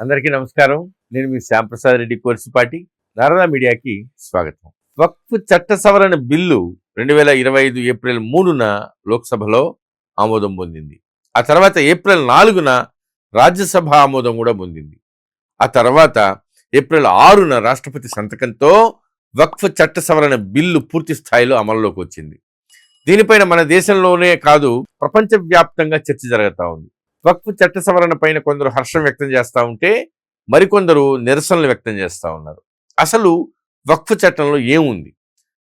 అందరికీ నమస్కారం. నేను మీ శ్యాంప్రసాద్ రెడ్డి కోర్సుపాటి. నారదా మీడియాకి స్వాగతం. వక్ఫ్ చట్ట సవరణ బిల్లు రెండు వేల ఇరవై ఐదు ఏప్రిల్ మూడున లోక్సభలో ఆమోదం పొందింది. ఆ తర్వాత ఏప్రిల్ నాలుగున రాజ్యసభ ఆమోదం కూడా పొందింది. ఆ తర్వాత ఏప్రిల్ ఆరున రాష్ట్రపతి సంతకంతో వక్ఫ్ చట్ట సవరణ బిల్లు పూర్తి స్థాయిలో అమల్లోకి వచ్చింది. దీనిపైన మన దేశంలోనే కాదు ప్రపంచవ్యాప్తంగా చర్చ జరుగుతూ ఉంది. వక్ఫ్ చట్ట సవరణ పైన కొందరు హర్షం వ్యక్తం చేస్తూ ఉంటే మరికొందరు నిరసనలు వ్యక్తం చేస్తూ ఉన్నారు. అసలు వక్ఫ్ చట్టంలో ఏముంది?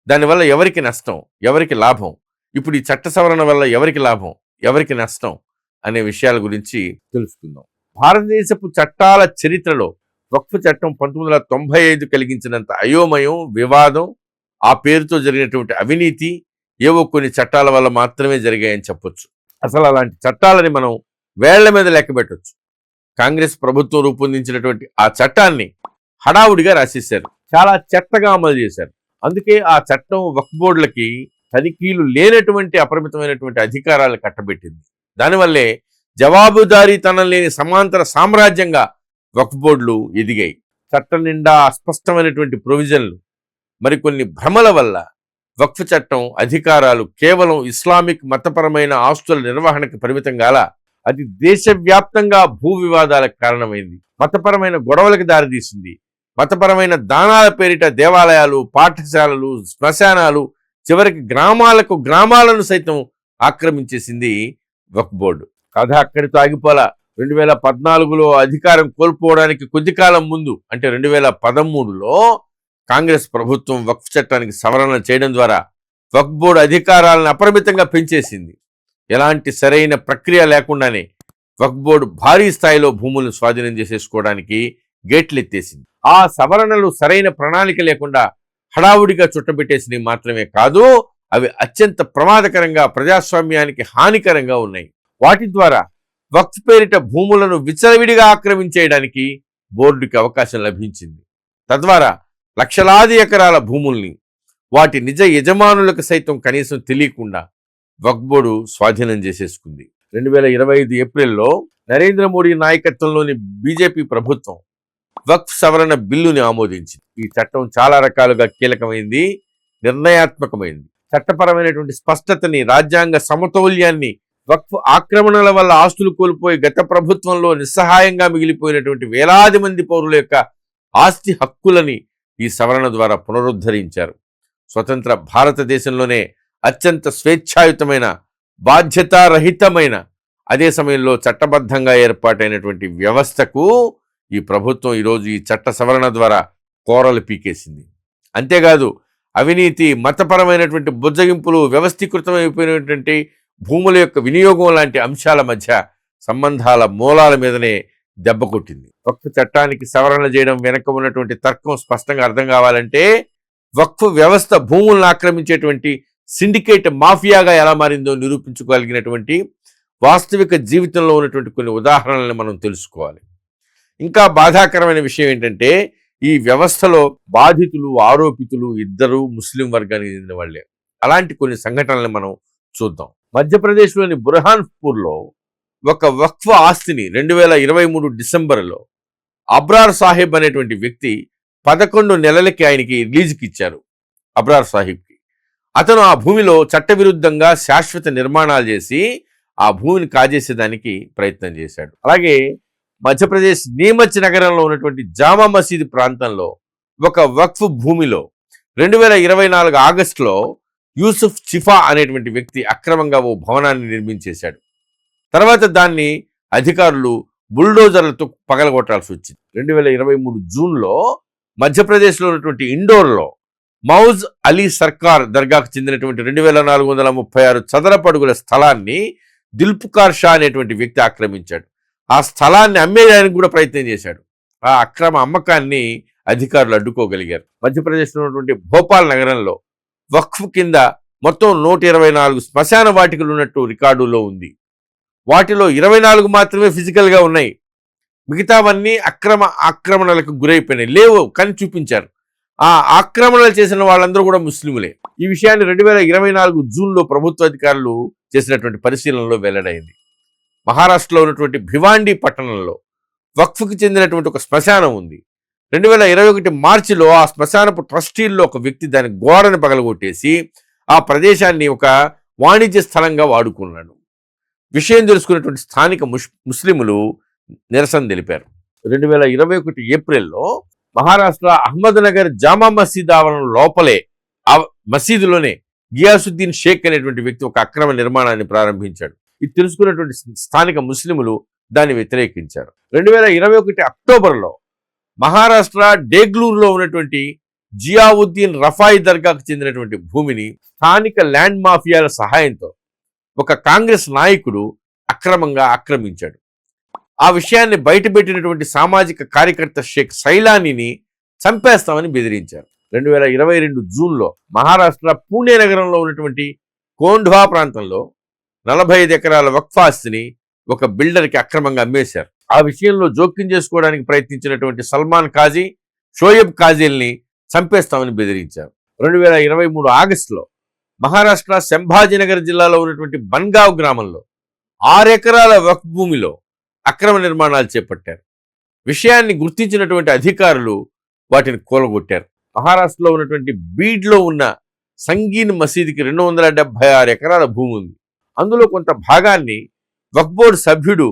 దానివల్ల ఎవరికి నష్టం? ఎవరికి లాభం? ఇప్పుడు ఈ చట్ట సవరణ వల్ల ఎవరికి లాభం? ఎవరికి నష్టం? అనే విషయాల గురించి తెలుసుకుందాం. భారతదేశపు చట్టాల చరిత్రలో వక్ఫ్ చట్టం పంతొమ్మిది వందల తొంభై ఐదు కలిగించినంత అయోమయం వివాదం ఆ పేరుతో జరిగినటువంటి అవినీతి ఏవో కొన్ని చట్టాల వల్ల మాత్రమే జరిగాయని చెప్పొచ్చు. అసలు అలాంటి చట్టాలని మనం వేళ్ళ మీద లెక్క పెట్టచ్చు. కాంగ్రెస్ ప్రభుత్వం రూపొందించినటువంటి ఆ చట్టాన్ని హడావుడిగా రాసేశారు. చాలా చెత్తగా అమలు చేశారు. అందుకే ఆ చట్టం వక్ఫ్ బోర్డులకి తనిఖీలు లేనటువంటి అపరిమితమైనటువంటి అధికారాలు కట్టబెట్టింది. దానివల్లే జవాబుదారీతనం లేని సమాంతర సామ్రాజ్యంగా వక్ఫ్ బోర్డులు ఎదిగాయి. చట్టం నిండా అస్పష్టమైనటువంటి ప్రొవిజన్లు మరికొన్ని భ్రమల వల్ల వక్ఫ్ చట్టం అధికారాలు కేవలం ఇస్లామిక్ మతపరమైన ఆస్తుల నిర్వహణకు పరిమితం గాల అది దేశవ్యాప్తంగా భూ వివాదాలకు కారణమైంది. మతపరమైన గొడవలకు దారితీసింది మతపరమైన దానాల పేరిట దేవాలయాలు పాఠశాలలు శ్మశానాలు చివరికి గ్రామాలకు గ్రామాలను సైతం ఆక్రమించేసింది వక్ఫ్ బోర్డు. కథ అక్కడితో ఆగిపోలా. రెండు వేల పద్నాలుగులో అధికారం కోల్పోవడానికి కొద్ది కాలం ముందు అంటే రెండు వేల పదమూడులో కాంగ్రెస్ ప్రభుత్వం వక్ఫ్ చట్టానికి సవరణ చేయడం ద్వారా వక్ఫ్ బోర్డు అధికారాలను అపరిమితంగా పెంచేసింది. ఎలాంటి సరైన ప్రక్రియ లేకుండానే వక్ఫ్ బోర్డు భారీ స్థాయిలో భూములను స్వాధీనం చేసేసుకోవడానికి గేట్లు ఎత్తేసింది ఆ సవరణలు సరైన ప్రణాళిక లేకుండా హడావుడిగా చుట్టబెట్టేసినవి మాత్రమే కాదు అవి అత్యంత ప్రమాదకరంగా ప్రజాస్వామ్యానికి హానికరంగా ఉన్నాయి. వాటి ద్వారా వక్ఫ్ పేరిట భూములను విచ్చలవిడిగా ఆక్రమించేయడానికి బోర్డుకి అవకాశం లభించింది. తద్వారా లక్షలాది ఎకరాల భూముల్ని వాటి నిజ యజమానులకు సైతం కనీసం తెలియకుండా వక్ఫ్ బోర్డు స్వాధీనం చేసేసుకుంది. రెండు వేల ఇరవై ఐదు ఏప్రిల్లో నరేంద్ర మోడీ నాయకత్వంలోని బీజేపీ ప్రభుత్వం వక్ఫ్ సవరణ బిల్లుని ఆమోదించింది. ఈ చట్టం చాలా రకాలుగా కీలకమైంది నిర్ణయాత్మకమైంది. చట్టపరమైనటువంటి స్పష్టతని రాజ్యాంగ సమతౌల్యాన్ని వక్ఫ్ ఆక్రమణల వల్ల ఆస్తులు కోల్పోయి గత ప్రభుత్వంలో నిస్సహాయంగా మిగిలిపోయినటువంటి వేలాది మంది పౌరుల యొక్క ఆస్తి హక్కులని ఈ సవరణ ద్వారా పునరుద్ధరించారు. స్వతంత్ర భారతదేశంలోనే అత్యంత స్వేచ్ఛాయుతమైన బాధ్యతారహితమైన అదే సమయంలో చట్టబద్ధంగా ఏర్పాటైనటువంటి వ్యవస్థకు ఈ ప్రభుత్వం ఈరోజు ఈ చట్ట సవరణ ద్వారా కోరలు పీకేసింది. అంతేకాదు అవినీతి మతపరమైనటువంటి బుజ్జగింపులు వ్యవస్థీకృతమైపోయినటువంటి భూముల యొక్క వినియోగం లాంటి అంశాల మధ్య సంబంధాల మూలాల మీదనే దెబ్బ కొట్టింది. వక్ఫ్ చట్టానికి సవరణ చేయడం వెనక ఉన్నటువంటి తర్కం స్పష్టంగా అర్థం కావాలంటే వక్ఫ్ వ్యవస్థ భూములను ఆక్రమించేటువంటి సిండికేట్ మాఫియాగా ఎలా మారిందో నిరూపించుకోగలిగినటువంటి వాస్తవిక జీవితంలో ఉన్నటువంటి కొన్ని ఉదాహరణలను మనం తెలుసుకోవాలి. ఇంకా బాధాకరమైన విషయం ఏంటంటే ఈ వ్యవస్థలో బాధితులు ఆరోపితులు ఇద్దరు ముస్లిం వర్గానికి చెందిన వాళ్ళే. అలాంటి కొన్ని సంఘటనలను మనం చూద్దాం. మధ్యప్రదేశ్లోని బుర్హాన్పూర్లో ఒక వక్ఫ్ ఆస్తిని రెండు వేల ఇరవై మూడు డిసెంబర్లో అబ్రార్ సాహెబ్ అనేటువంటి వ్యక్తి పదకొండు నెలలకి ఆయనకి రిలీజ్కి ఇచ్చారు అబ్రార్ సాహిబ్ అతను ఆ భూమిలో చట్టవిరుద్ధంగా శాశ్వత నిర్మాణాలు చేసి ఆ భూమిని కాజేసేదానికి ప్రయత్నం చేశాడు. అలాగే మధ్యప్రదేశ్ నీమచ్ నగరంలో ఉన్నటువంటి జామా మసీద్ ప్రాంతంలో ఒక వక్ఫ్ భూమిలో రెండు వేల ఇరవై నాలుగు ఆగస్టులో యూసుఫ్ చిఫా అనేటువంటి వ్యక్తి అక్రమంగా ఓ భవనాన్ని నిర్మించేశాడు. తర్వాత దాన్ని అధికారులు బుల్డోజర్లతో పగలగొట్టాల్సి వచ్చింది. రెండు వేల ఇరవై మూడు జూన్లో మధ్యప్రదేశ్లో ఉన్నటువంటి ఇండోర్లో మౌజ్ అలీ సర్కార్ దర్గాకు చెందినటువంటి రెండు వేల నాలుగు వందల ముప్పై ఆరు చదరపడుగుల స్థలాన్ని దిల్పుకార్ షా అనేటువంటి వ్యక్తి ఆక్రమించాడు. ఆ స్థలాన్ని అమ్మేయడానికి కూడా ప్రయత్నం చేశాడు. ఆ అక్రమ అమ్మకాన్ని అధికారులు అడ్డుకోగలిగారు. మధ్యప్రదేశ్లో ఉన్నటువంటి భోపాల్ నగరంలో వక్ఫ్ కింద మొత్తం నూట ఇరవై నాలుగు శ్మశాన వాటికలు ఉన్నట్టు రికార్డులో ఉంది. వాటిలో ఇరవై నాలుగు మాత్రమే ఫిజికల్గా ఉన్నాయి. మిగతావన్నీ అక్రమ ఆక్రమణలకు గురైపోయినాయి. లేవు కానీ చూపించారు ఆ ఆక్రమణలు చేసిన వాళ్ళందరూ కూడా ముస్లింలే ఈ విషయాన్ని రెండు వేల ఇరవై నాలుగు జూన్లో ప్రభుత్వ అధికారులు చేసినటువంటి పరిశీలనలో వెల్లడైంది. మహారాష్ట్రలో ఉన్నటువంటి భివాండి పట్టణంలో వక్ఫ్కి చెందినటువంటి ఒక శ్మశానం ఉంది. రెండు వేల ఇరవై ఒకటి మార్చిలో ఆ శ్మశానపు ట్రస్టీల్లో ఒక వ్యక్తి దాని గోడను పగలగొట్టేసి ఆ ప్రదేశాన్ని ఒక వాణిజ్య స్థలంగా వాడుకున్నాడు. విషయం తెలుసుకున్నటువంటి స్థానిక ముష్ ముస్లిములు నిరసన తెలిపారు. రెండు వేల ఇరవై ఒకటి ఏప్రిల్లో మహారాష్ట్ర అహ్మద్నగర్ జామా మసీద్ ఆవరణ లోపలే ఆ మసీదులోనే గియాసుద్దీన్ షేక్ అనేటువంటి వ్యక్తి ఒక అక్రమ నిర్మాణాన్ని ప్రారంభించాడు. ఇది తెలుసుకున్నటువంటి స్థానిక ముస్లింలు దాన్ని వ్యతిరేకించారు. రెండు వేల ఇరవై ఒకటి అక్టోబర్లో మహారాష్ట్ర డేగ్లూరులో ఉన్నటువంటి జియావుద్దీన్ రఫాయి దర్గాకు చెందినటువంటి భూమిని స్థానిక ల్యాండ్ మాఫియాల సహాయంతో ఒక కాంగ్రెస్ నాయకుడు అక్రమంగా ఆక్రమించాడు. ఆ విషయాన్ని బయటపెట్టినటువంటి సామాజిక కార్యకర్త షేక్ సైలానీని చంపేస్తామని బెదిరించారు. రెండు వేల ఇరవై రెండు జూన్లో మహారాష్ట్ర పూణే నగరంలో ఉన్నటువంటి కోండ్వా ప్రాంతంలో నలభై ఐదు ఎకరాల వక్ఫాస్తిని ఒక బిల్డర్కి అక్రమంగా అమ్మేశారు. ఆ విషయంలో జోక్యం చేసుకోవడానికి ప్రయత్నించినటువంటి సల్మాన్ కాజీ షోయబ్ కాజీల్ని చంపేస్తామని బెదిరించారు. రెండు వేల ఇరవై మూడు ఆగస్టులో మహారాష్ట్ర సంభాజీనగర్ జిల్లాలో ఉన్నటువంటి బన్గావ్ గ్రామంలో ఆరెకరాల వక్ భూమిలో అక్రమ నిర్మాణాలు చేపట్టారు. విషయాన్ని గుర్తించినటువంటి అధికారులు వాటిని కూలగొట్టారు. మహారాష్ట్రలో ఉన్నటువంటి బీడ్లో ఉన్న సంగీన్ మసీదుకి రెండు వందల డెబ్బై ఆరు ఎకరాల భూమి ఉంది. అందులో కొంత భాగాన్ని వక్బోర్డ్ సభ్యుడు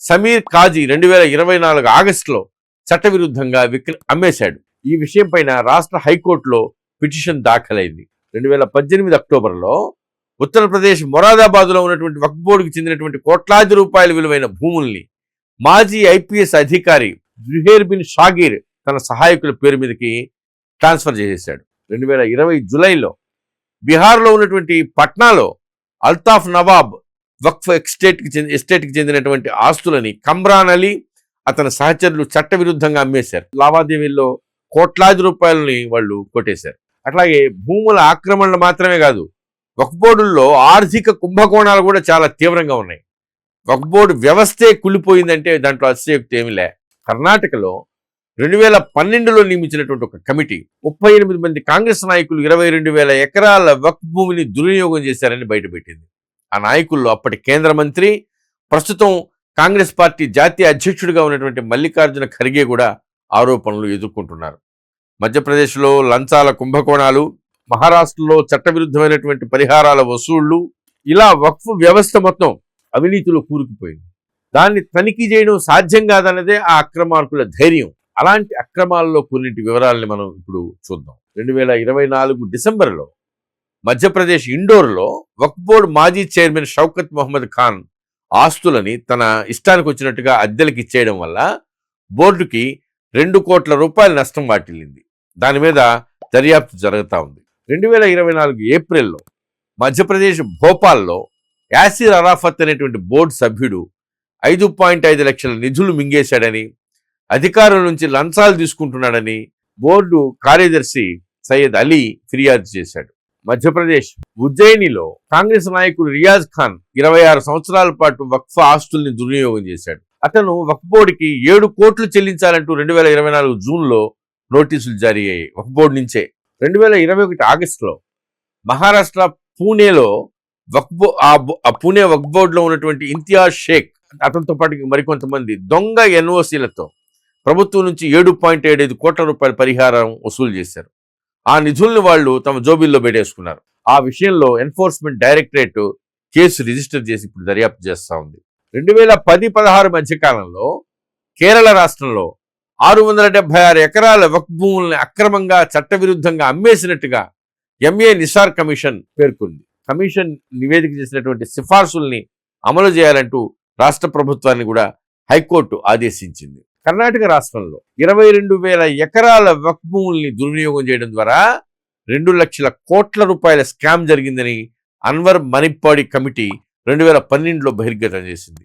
సమీర్ కాజీ రెండు వేల ఇరవై నాలుగు ఆగస్టులో చట్టవిరుద్ధంగా విక్ర అమ్మేశాడు. ఈ విషయం పైన రాష్ట్ర హైకోర్టులో పిటిషన్ దాఖలైంది. రెండు వేల పద్దెనిమిది అక్టోబర్లో ఉత్తరప్రదేశ్ మొరాదాబాద్లో ఉన్నటువంటి వక్ బోర్డుకి చెందినటువంటి కోట్లాది రూపాయల విలువైన భూముల్ని మాజీ ఐపీఎస్ అధికారి జుహేర్ బిన్ షాగీర్ తన సహాయకుల పేరు మీదకి ట్రాన్స్ఫర్ చేసేశాడు. రెండు వేల ఇరవై జులైలో బీహార్లో ఉన్నటువంటి పట్నాలో అల్తాఫ్ నవాబ్ వక్ఫ్ ఎస్టేట్కి చెంది ఎస్టేట్కి చెందినటువంటి ఆస్తులని కమ్రాన్ అలీ అతని సహచరులు చట్టవిరుద్ధంగా అమ్మేశారు. లావాదేవీల్లో కోట్లాది రూపాయలని వాళ్ళు కొట్టేశారు. అట్లాగే భూముల ఆక్రమణలు మాత్రమే కాదు వక్ఫ్ బోర్డుల్లో ఆర్థిక కుంభకోణాలు కూడా చాలా తీవ్రంగా ఉన్నాయి. వక్ఫ్ బోర్డు వ్యవస్థే కుళ్ళిపోయిందంటే దాంట్లో అతిశయోక్తి ఏమి లే. కర్ణాటకలో రెండు వేల పన్నెండులో నియమించినటువంటి ఒక కమిటీ ముప్పై ఎనిమిది మంది కాంగ్రెస్ నాయకులు ఇరవై రెండు వేల ఎకరాల వక్ఫ్ భూమిని దుర్వినియోగం చేశారని బయటపెట్టింది. ఆ నాయకుల్లో అప్పటి కేంద్ర మంత్రి ప్రస్తుతం కాంగ్రెస్ పార్టీ జాతీయ అధ్యక్షుడిగా ఉన్నటువంటి మల్లికార్జున ఖర్గే కూడా ఆరోపణలు ఎదుర్కొంటున్నారు. మధ్యప్రదేశ్లో లంచాల కుంభకోణాలు మహారాష్ట్రలో చట్టవిరుద్ధమైనటువంటి పరిహారాల వసూళ్ళు ఇలా వక్ఫ్ వ్యవస్థ మొత్తం అవినీతిలో కూరుకుపోయింది. దాన్ని తనిఖీ చేయడం సాధ్యం కాదన్నదే ఆ అక్రమార్కుల ధైర్యం. అలాంటి అక్రమాల్లో కొన్నింటి వివరాలని మనం ఇప్పుడు చూద్దాం. రెండు వేల ఇరవై నాలుగు డిసెంబర్లో మధ్యప్రదేశ్ ఇండోర్లో వక్ఫ్ బోర్డు మాజీ చైర్మన్ షౌకత్ మొహమ్మద్ ఖాన్ ఆస్తులని తన ఇష్టానికి వచ్చినట్టుగా అద్దెలకు ఇచ్చేయడం వల్ల బోర్డుకి రెండు కోట్ల రూపాయల నష్టం వాటిల్లింది. దాని మీద దర్యాప్తు జరుగుతూ ఉంది. రెండు వేల ఇరవై నాలుగు ఏప్రిల్లో మధ్యప్రదేశ్ భోపాల్లో యాసిర్ అరాఫత్ అనేటువంటి బోర్డు సభ్యుడు ఐదు పాయింట్ ఐదు లక్షల నిధులు మింగేశాడని అధికారుల నుంచి లంచాలు తీసుకుంటున్నాడని బోర్డు కార్యదర్శి సయ్యద్ అలీ ఫిర్యాదు చేశాడు. మధ్యప్రదేశ్ ఉజ్జయినిలో కాంగ్రెస్ నాయకుడు రియాజ్ ఖాన్ ఇరవై ఆరు సంవత్సరాల పాటు వక్ఫ్ ఆస్తుల్ని దుర్వినియోగం చేశాడు. అతను వక్ఫ్ బోర్డుకి ఏడు కోట్లు చెల్లించాలంటూ రెండు వేల ఇరవై నాలుగు జూన్లో నోటీసులు జారీ అయ్యాయి. వక్ఫ్ బోర్డు నుంచే రెండు వేల ఇరవై ఒకటి ఆగస్టులో మహారాష్ట్ర పూణేలో వక్బో ఆ పూణే వక్ బోర్డులో ఉన్నటువంటి ఇంతియాజ్ షేక్ అతనితో పాటు మరికొంతమంది దొంగ ఎన్ఓసీలతో ప్రభుత్వం నుంచి ఏడు పాయింట్ ఏడైదు కోట్ల రూపాయల పరిహారం వసూలు చేశారు. ఆ నిధుల్ని వాళ్ళు తమ జోబీల్లో పెట్టేసుకున్నారు. ఆ విషయంలో ఎన్ఫోర్స్మెంట్ డైరెక్టరేట్ కేసు రిజిస్టర్ చేసి ఇప్పుడు దర్యాప్తు చేస్తా ఉంది. రెండు వేల పది పదహారు మధ్య కాలంలో కేరళ రాష్ట్రంలో ఆరు వందల డెబ్బై ఆరు ఎకరాల వక్ భూముల్ని అక్రమంగా చట్టవిరుద్ధంగా అమ్మేసినట్టుగా ఎంఏ నిసార్ కమిషన్ పేర్కొంది. కమిషన్ నివేదిక చేసినటువంటి సిఫార్సుల్ని అమలు చేయాలంటూ రాష్ట్ర ప్రభుత్వాన్ని కూడా హైకోర్టు ఆదేశించింది. కర్ణాటక రాష్ట్రంలో ఇరవై రెండు వేల ఎకరాల వక్ భూముల్ని దుర్వినియోగం చేయడం ద్వారా రెండు లక్షల కోట్ల రూపాయల స్కామ్ జరిగిందని అన్వర్ మణిప్పాడి కమిటీ రెండు వేల పన్నెండులో బహిర్గతం చేసింది.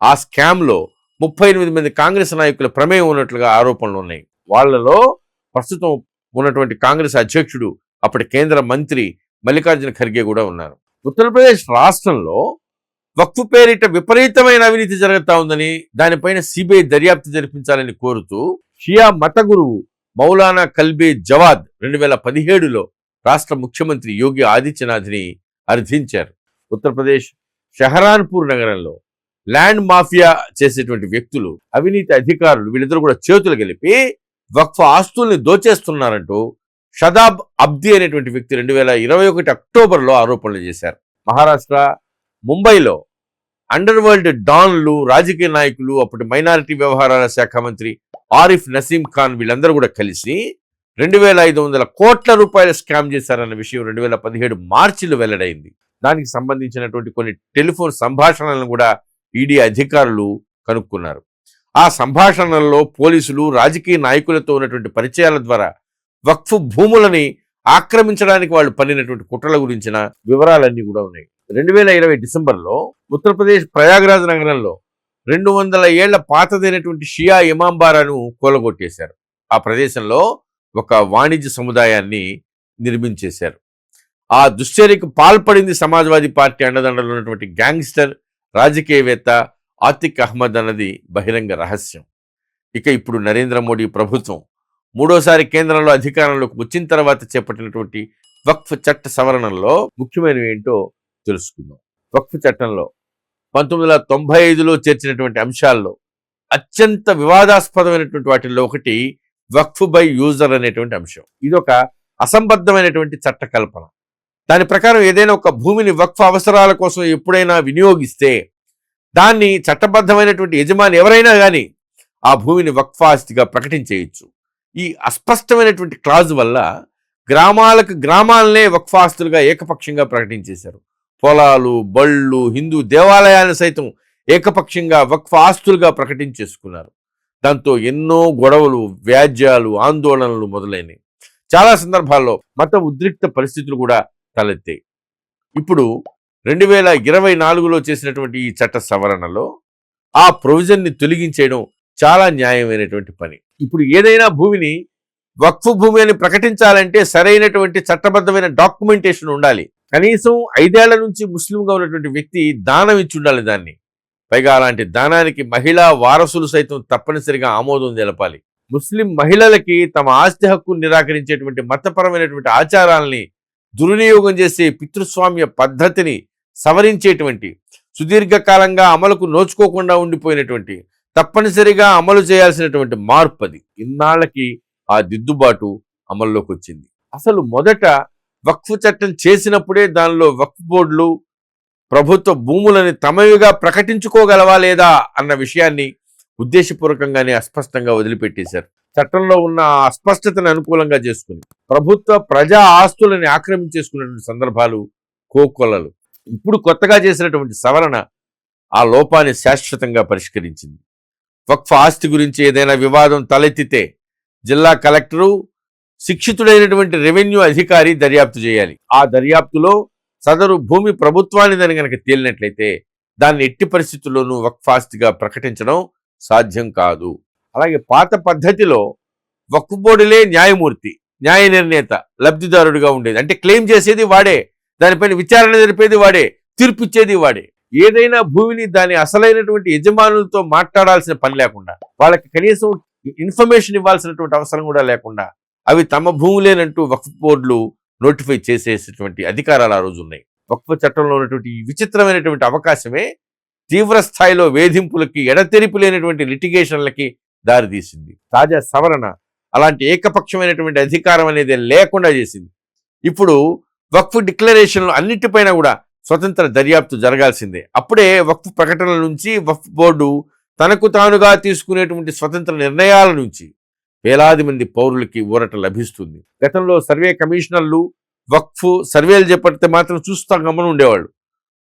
ఆ స్కామ్లో ముప్పై ఎనిమిది మంది కాంగ్రెస్ నాయకుల ప్రమేయం ఉన్నట్లుగా ఆరోపణలు ఉన్నాయి. వాళ్ళలో ప్రస్తుతం ఉన్నటువంటి కాంగ్రెస్ అధ్యక్షుడు అప్పటి కేంద్ర మంత్రి మల్లికార్జున ఖర్గే కూడా ఉన్నారు. ఉత్తరప్రదేశ్ రాష్ట్రంలో వక్ఫ్ పేరిట విపరీతమైన అవినీతి జరుగుతూ ఉందని దానిపైన సిబిఐ దర్యాప్తు జరిపించాలని కోరుతూ షియా మత గురువు మౌలానా కల్బే జవాద్ రెండు వేల పదిహేడులో రాష్ట్ర ముఖ్యమంత్రి యోగి ఆదిత్యనాథ్ని అర్థించారు. ఉత్తరప్రదేశ్ షహరాన్పూర్ నగరంలో ల్యాండ్ మాఫియా చేసేటువంటి వ్యక్తులు అవినీతి అధికారులు వీళ్ళిద్దరు కూడా చేతులు గెలిపి వక్ఫ్ ఆస్తుల్ని దోచేస్తున్నారంటూ షదాబ్ అబ్ది అనేటువంటి వ్యక్తి రెండు వేల ఇరవై ఒకటి అక్టోబర్లో ఆరోపణలు చేశారు. మహారాష్ట్ర ముంబైలో అండర్ వరల్డ్ డాన్లు రాజకీయ నాయకులు అప్పటి మైనారిటీ వ్యవహారాల శాఖ మంత్రి ఆరిఫ్ నసీం ఖాన్ వీళ్ళందరూ కూడా కలిసి రెండు వేల ఐదు వందల కోట్ల రూపాయల స్కామ్ చేశారన్న విషయం రెండు వేల పదిహేడు మార్చిలో వెల్లడైంది. దానికి సంబంధించినటువంటి కొన్ని టెలిఫోన్ సంభాషణలను కూడా ఈడీ అధికారులు కనుక్కున్నారు. ఆ సంభాషణల్లో పోలీసులు రాజకీయ నాయకులతో ఉన్నటువంటి పరిచయాల ద్వారా వక్ఫ్ భూములని ఆక్రమించడానికి వాళ్ళు పన్నినటువంటి కుట్రల గురించిన వివరాలన్నీ కూడా ఉన్నాయి. రెండు వేల ఇరవై డిసెంబర్లో ఉత్తరప్రదేశ్ ప్రయాగ్రాజ్ నగరంలో రెండు వందల ఏళ్ళ పాతదైనటువంటి షియా ఇమాంబారాను కూలగొట్టేశారు. ఆ ప్రదేశంలో ఒక వాణిజ్య సముదాయాన్ని నిర్మించేశారు. ఆ దుశ్చర్యకు పాల్పడింది సమాజ్వాదీ పార్టీ అండదండలు ఉన్నటువంటి గ్యాంగ్స్టర్ రాజకీయవేత్త ఆతిక్ అహ్మద్ అన్నది బహిరంగ రహస్యం. ఇక ఇప్పుడు నరేంద్ర మోడీ ప్రభుత్వం మూడోసారి కేంద్రంలో అధికారంలోకి వచ్చిన తర్వాత చేపట్టినటువంటి వక్ఫ్ చట్ట సవరణలో ముఖ్యమైనవి ఏంటో తెలుసుకుందాం. వక్ఫ్ చట్టంలో పంతొమ్మిది వందల తొంభై ఐదులో చేర్చినటువంటి అంశాల్లో అత్యంత వివాదాస్పదమైనటువంటి వాటిల్లో ఒకటి వక్ఫ్ బై యూజర్ అనేటువంటి అంశం. ఇది ఒక అసంబద్ధమైనటువంటి చట్ట కల్పన. దాని ప్రకారం ఏదైనా ఒక భూమిని వక్ఫ్ అవసరాల కోసం ఎప్పుడైనా వినియోగిస్తే దాన్ని చట్టబద్ధమైనటువంటి యజమాని ఎవరైనా కానీ ఆ భూమిని వక్ఫాస్తిగా ప్రకటించేయచ్చు. ఈ అస్పష్టమైనటువంటి క్లాజ్ వల్ల గ్రామాలకు గ్రామాలనే వక్ఫాస్తులుగా ఏకపక్షంగా ప్రకటించేశారు. పొలాలు బళ్ళు హిందూ దేవాలయాలను సైతం ఏకపక్షంగా వక్ఫ్ ఆస్తులుగా ప్రకటించేసుకున్నారు. దాంతో ఎన్నో గొడవలు వ్యాజ్యాలు ఆందోళనలు మొదలైనవి చాలా సందర్భాల్లో మత ఉద్రిక్త పరిస్థితులు కూడా తలెత్తాయి ఇప్పుడు రెండు వేల ఇరవై నాలుగులో చేసినటువంటి ఈ చట్ట సవరణలో ఆ ప్రొవిజన్ని తొలగించేయడం చాలా న్యాయమైనటువంటి పని. ఇప్పుడు ఏదైనా భూమిని వక్ఫ్ భూమి అని ప్రకటించాలంటే సరైనటువంటి చట్టబద్ధమైన డాక్యుమెంటేషన్ ఉండాలి. కనీసం ఐదేళ్ళ నుంచి ముస్లింగా ఉన్నటువంటి వ్యక్తి దానం ఇచ్చి ఉండాలి దాన్ని. పైగా అలాంటి దానానికి మహిళా వారసులు సైతం తప్పనిసరిగా ఆమోదం తెలపాలి. ముస్లిం మహిళలకి తమ ఆస్తి హక్కును నిరాకరించేటువంటి మతపరమైనటువంటి ఆచారాల్ని దుర్వినియోగం చేసే పితృస్వామ్య పద్ధతిని సవరించేటువంటి సుదీర్ఘకాలంగా అమలుకు నోచుకోకుండా ఉండిపోయినటువంటి తప్పనిసరిగా అమలు చేయాల్సినటువంటి మార్పు అది. ఇన్నాళ్ళకి ఆ దిద్దుబాటు అమల్లోకి వచ్చింది అసలు మొదట వక్ఫ్ చట్టం చేసినప్పుడే దానిలో వక్ఫ్ బోర్డులు ప్రభుత్వ భూములని తమవిగా ప్రకటించుకోగలవా లేదా అన్న విషయాన్ని ఉద్దేశపూర్వకంగానే అస్పష్టంగా వదిలిపెట్టేశారు. చట్టంలో ఉన్న అస్పష్టతను అనుకూలంగా చేసుకుని ప్రభుత్వ ప్రజా ఆస్తులని ఆక్రమించేసుకున్నటువంటి సందర్భాలు కోకొల్లలు ఇప్పుడు కొత్తగా చేసినటువంటి సవరణ ఆ లోపాన్ని శాశ్వతంగా పరిష్కరించింది. వక్ఫ్ ఆస్తి గురించి ఏదైనా వివాదం తలెత్తితే జిల్లా కలెక్టరు శిక్షితుడైనటువంటి రెవెన్యూ అధికారి దర్యాప్తు చేయాలి. ఆ దర్యాప్తులో సదరు భూమి ప్రభుత్వానిదని గనక తేలినట్లయితే దాన్ని ఎట్టి పరిస్థితుల్లోనూ వక్ఫ్ ఆస్తిగా ప్రకటించడం సాధ్యం కాదు. అలాగే పాత పద్ధతిలో వక్ఫ్ బోర్డులే న్యాయమూర్తి న్యాయ నిర్ణేత లబ్ధిదారుడిగా ఉండేది. అంటే క్లెయిమ్ చేసేది వాడే దానిపైన విచారణ జరిపేది వాడే తీర్పు ఇచ్చేది వాడే. ఏదైనా భూమిని దాని అసలైనటువంటి యజమానులతో మాట్లాడాల్సిన పని లేకుండా వాళ్ళకి కనీసం ఇన్ఫర్మేషన్ ఇవ్వాల్సినటువంటి అవసరం కూడా లేకుండా అవి తమ భూములేనంటూ వక్ఫ్ బోర్డులు నోటిఫై చేసేటటువంటి అధికారాలు ఆ రోజు ఉన్నాయి వక్ఫ్ చట్టంలో ఉన్నటువంటి విచిత్రమైనటువంటి అవకాశమే తీవ్ర స్థాయిలో వేధింపులకి ఎడతెరిపి లేనటువంటి లిటిగేషన్లకి దారితీసింది. తాజా సవరణ అలాంటి ఏకపక్షమైనటువంటి అధికారం అనేది లేకుండా చేసింది. ఇప్పుడు వక్ఫ్ డిక్లరేషన్లు అన్నిటిపైన కూడా స్వతంత్ర దర్యాప్తు జరగాల్సిందే. అప్పుడే వక్ఫ్ ప్రకటనల నుంచి వక్ఫ్ బోర్డు తనకు తానుగా తీసుకునేటువంటి స్వతంత్ర నిర్ణయాల నుంచి వేలాది మంది పౌరులకి ఊరట లభిస్తుంది. గతంలో సర్వే కమిషనర్లు వక్ఫ్ సర్వేలు చేపడితే మాత్రం చూస్తా గమని ఉండేవాళ్ళు.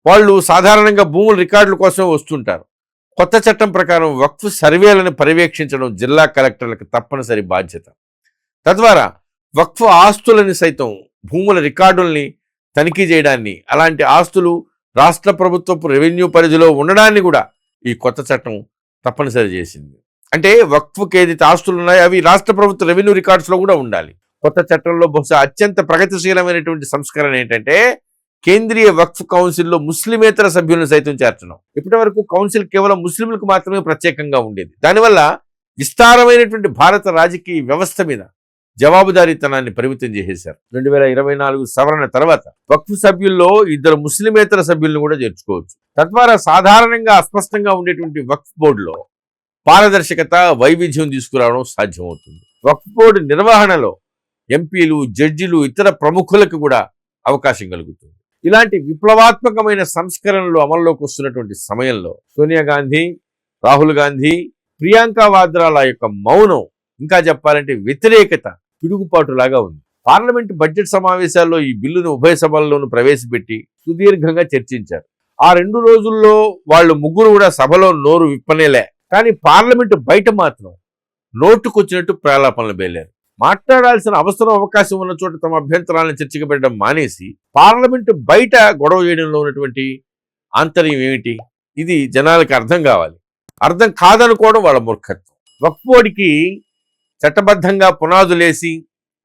వాళ్ళు సాధారణంగా భూముల రికార్డుల కోసం వస్తుంటారు. కొత్త చట్టం ప్రకారం వక్ఫ్ సర్వేలను పర్యవేక్షించడం జిల్లా కలెక్టర్లకు తప్పనిసరి బాధ్యత. తద్వారా వక్ఫ్ ఆస్తులని సైతం భూముల రికార్డుల్ని తనిఖీ చేయడాన్ని అలాంటి ఆస్తులు రాష్ట్ర ప్రభుత్వపు రెవెన్యూ పరిధిలో ఉండడాన్ని కూడా ఈ కొత్త చట్టం తప్పనిసరి చేసింది. అంటే వక్ఫ్కి ఏదైతే ఆస్తులు ఉన్నాయో అవి రాష్ట్ర ప్రభుత్వ రెవెన్యూ రికార్డ్స్లో కూడా ఉండాలి. కొత్త చట్టంలో బహుశా అత్యంత ప్రగతిశీలమైనటువంటి సంస్కరణ ఏంటంటే కేంద్రీయ వక్ఫ్ కౌన్సిల్లో ముస్లిమేతర సభ్యులను సైతం చేర్చడం. ఇప్పటి వరకు కౌన్సిల్ కేవలం ముస్లింలకు మాత్రమే ప్రత్యేకంగా ఉండేది. దానివల్ల విస్తారమైనటువంటి భారత రాజకీయ వ్యవస్థ మీద జవాబుదారీతనాన్ని పరిమితం చేసేశారు. రెండు వేల ఇరవై నాలుగు సవరణ తర్వాత వక్ఫ్ సభ్యుల్లో ఇద్దరు ముస్లిమేతర సభ్యులను కూడా చేర్చుకోవచ్చు. తద్వారా సాధారణంగా అస్పష్టంగా ఉండేటువంటి వక్ఫ్ బోర్డులో పారదర్శకత వైవిధ్యం తీసుకురావడం సాధ్యమవుతుంది. వక్ఫ్ బోర్డు నిర్వహణలో ఎంపీలు జడ్జిలు ఇతర ప్రముఖులకు కూడా అవకాశం కలుగుతుంది. ఇలాంటి విప్లవాత్మకమైన సంస్కరణలు అమల్లోకి వస్తున్నటువంటి సమయంలో సోనియా గాంధీ రాహుల్ గాంధీ ప్రియాంక వాద్రాల యొక్క మౌనం ఇంకా చెప్పాలంటే వ్యతిరేకత పిడుగుపాటులాగా ఉంది. పార్లమెంట్ బడ్జెట్ సమావేశాల్లో ఈ బిల్లును ఉభయ సభల్లోనూ ప్రవేశపెట్టి సుదీర్ఘంగా చర్చించారు. ఆ రెండు రోజుల్లో వాళ్ళు ముగ్గురు కూడా సభలో నోరు విప్పనేలే. కానీ పార్లమెంటు బయట మాత్రం నోటుకొచ్చినట్టు ప్రలాపనలు బేలారు మాట్లాడాల్సిన అవసరం అవకాశం ఉన్న చోట తమ అభ్యంతరాలను చర్చకు పెట్టడం మానేసి పార్లమెంటు బయట గొడవ చేయడంలో ఉన్నటువంటి ఆంతర్యం ఏమిటి? ఇది జనాలకు అర్థం కావాలి. అర్థం కాదనుకోవడం వాళ్ళ మూర్ఖత్వం. వక్పోడికి చట్టబద్ధంగా పునాదులేసి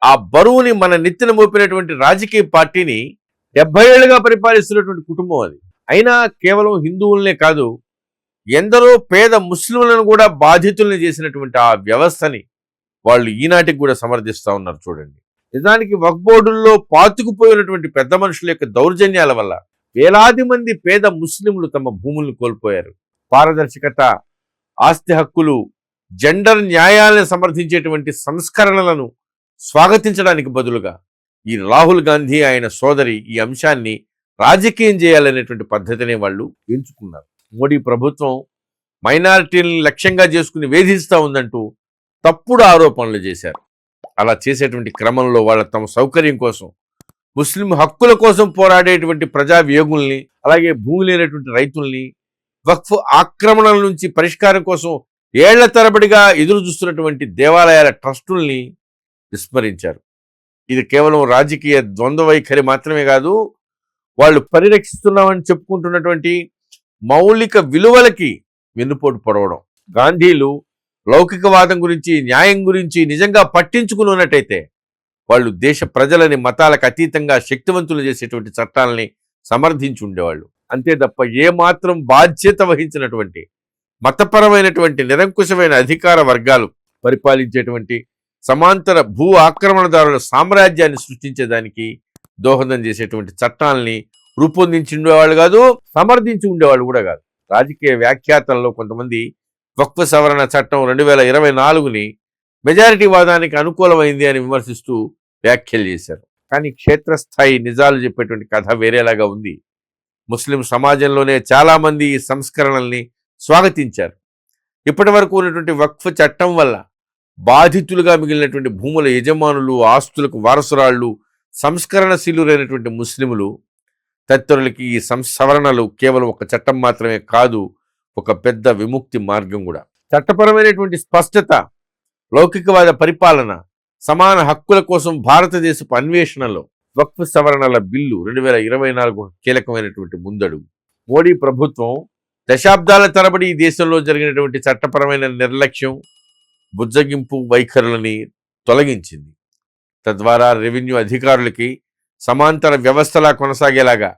ఆ బరువుని మన నెత్తిన మోపినటువంటి రాజకీయ పార్టీని డెబ్బై ఏళ్ళుగా పరిపాలిస్తున్నటువంటి కుటుంబం అది. అయినా కేవలం హిందువులనే కాదు ఎందరో పేద ముస్లింలను కూడా బాధితుల్ని చేసినటువంటి ఆ వ్యవస్థని వాళ్ళు ఈనాటికి కూడా సమర్థిస్తా ఉన్నారు చూడండి. నిజానికి వక్ బోర్డుల్లో పాతుకుపోయినటువంటి పెద్ద మనుషుల యొక్క దౌర్జన్యాల వల్ల వేలాది మంది పేద ముస్లింలు తమ భూములను కోల్పోయారు. పారదర్శకత ఆస్తి హక్కులు జెండర్ న్యాయాలను సమర్థించేటువంటి సంస్కరణలను స్వాగతించడానికి బదులుగా ఈ రాహుల్ గాంధీ ఆయన సోదరి ఈ అంశాన్ని రాజకీయం చేయాలనేటువంటి పద్ధతినే వాళ్ళు ఎంచుకున్నారు. మోడీ ప్రభుత్వం మైనారిటీలను లక్ష్యంగా చేసుకుని వేధిస్తూ ఉందంటూ తప్పుడు ఆరోపణలు చేశారు. అలా చేసేటువంటి క్రమంలో వాళ్ళ తమ సౌకర్యం కోసం ముస్లిం హక్కుల కోసం పోరాడేటువంటి ప్రజావియోగుల్ని అలాగే భూమి లేనటువంటి రైతుల్ని వక్ఫ్ ఆక్రమణల నుంచి పరిష్కారం కోసం ఏళ్ళ తరబడిగా ఎదురు చూస్తున్నటువంటి దేవాలయాల ట్రస్టుల్ని విస్మరించారు. ఇది కేవలం రాజకీయ ద్వంద్వ వైఖరి మాత్రమే కాదు వాళ్ళు పరిరక్షిస్తున్నామని చెప్పుకుంటున్నటువంటి మౌలిక విలువలకి వెన్నుపోటు పొడవడం. గాంధీలు లౌకికవాదం గురించి న్యాయం గురించి నిజంగా పట్టించుకుని ఉన్నట్టయితే వాళ్ళు దేశ ప్రజలని మతాలకు అతీతంగా శక్తివంతులు చేసేటువంటి చట్టాలని సమర్థించి ఉండేవాళ్ళు. అంతే తప్ప ఏమాత్రం బాధ్యత వహించినటువంటి మతపరమైనటువంటి నిరంకుశమైన అధికార వర్గాలు పరిపాలించేటువంటి సమాంతర భూ ఆక్రమణదారుల సామ్రాజ్యాన్ని సృష్టించేదానికి దోహదం చేసేటువంటి చట్టాలని రూపొందించి ఉండేవాళ్ళు కాదు సమర్థించి ఉండేవాళ్ళు కూడా కాదు. రాజకీయ వ్యాఖ్యాతల్లో కొంతమంది వక్ఫ్ సవరణ చట్టం రెండు వేల ఇరవై నాలుగుని మెజారిటీ వాదానికి అనుకూలమైంది అని విమర్శిస్తూ వ్యాఖ్యలు చేశారు. కానీ క్షేత్రస్థాయి నిజాలు చెప్పేటువంటి కథ వేరేలాగా ఉంది. ముస్లిం సమాజంలోనే చాలామంది ఈ సంస్కరణల్ని స్వాగతించారు. ఇప్పటి వరకు ఉన్నటువంటి వక్ఫ్ చట్టం వల్ల బాధితులుగా మిగిలినటువంటి భూముల యజమానులు ఆస్తులకు వారసురాళ్ళు సంస్కరణశీలురైనటువంటి ముస్లిములు తదితరులకి ఈ సంసవరణలు కేవలం ఒక చట్టం మాత్రమే కాదు ఒక పెద్ద విముక్తి మార్గం కూడా. చట్టపరమైనటువంటి స్పష్టత లౌకికవాద పరిపాలన సమాన హక్కుల కోసం భారతదేశపు అన్వేషణలో వక్ఫ్ సవరణల బిల్లు రెండు వేల ఇరవై నాలుగు కీలకమైనటువంటి ముందడుగు. మోడీ ప్రభుత్వం దశాబ్దాల తరబడి ఈ దేశంలో జరిగినటువంటి చట్టపరమైన నిర్లక్ష్యం బుజ్జగింపు వైఖరులని తొలగించింది. తద్వారా రెవెన్యూ అధికారులకి సమాంతర వ్యవస్థలా కొనసాగేలాగా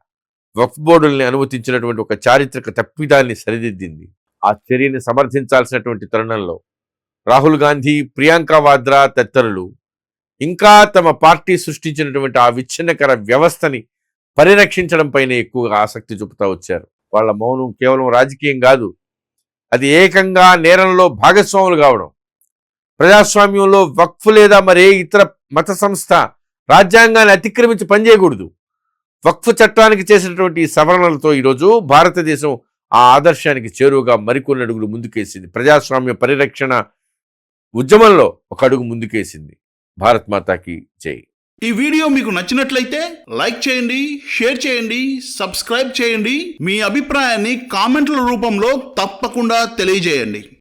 వక్ఫ్ బోర్డుల్ని అనుమతించినటువంటి ఒక చారిత్రక తప్పిదాన్ని సరిదిద్దింది. ఆ చర్యని సమర్థించాల్సినటువంటి తరుణంలో రాహుల్ గాంధీ ప్రియాంక వాద్రా తదితరులు ఇంకా తమ పార్టీ సృష్టించినటువంటి ఆ విచ్ఛిన్నకర వ్యవస్థని పరిరక్షించడంపైనే ఎక్కువగా ఆసక్తి చూపుతూ వచ్చారు. వాళ్ళ మౌనం కేవలం రాజకీయం కాదు అది ఏకంగా నేరంలో భాగస్వాములు కావడం ప్రజాస్వామ్యంలో వక్ఫ్ లేదా మరే ఇతర మత సంస్థ రాజ్యాంగాన్ని అతిక్రమించి పనిచేయకూడదు. వక్ఫ్ చట్టానికి చేసినటువంటి సవరణలతో ఈరోజు భారతదేశం ఆ ఆదర్శానికి చేరువగా మరికొన్ని అడుగులు ముందుకేసింది. ప్రజాస్వామ్య పరిరక్షణ ఉద్యమంలో ఒక అడుగు ముందుకేసింది. భారత్ మాతాకి జై. ఈ వీడియో మీకు నచ్చినట్లయితే లైక్ చేయండి షేర్ చేయండి సబ్స్క్రైబ్ చేయండి. మీ అభిప్రాయాన్ని కామెంట్ల రూపంలో తప్పకుండా తెలియజేయండి.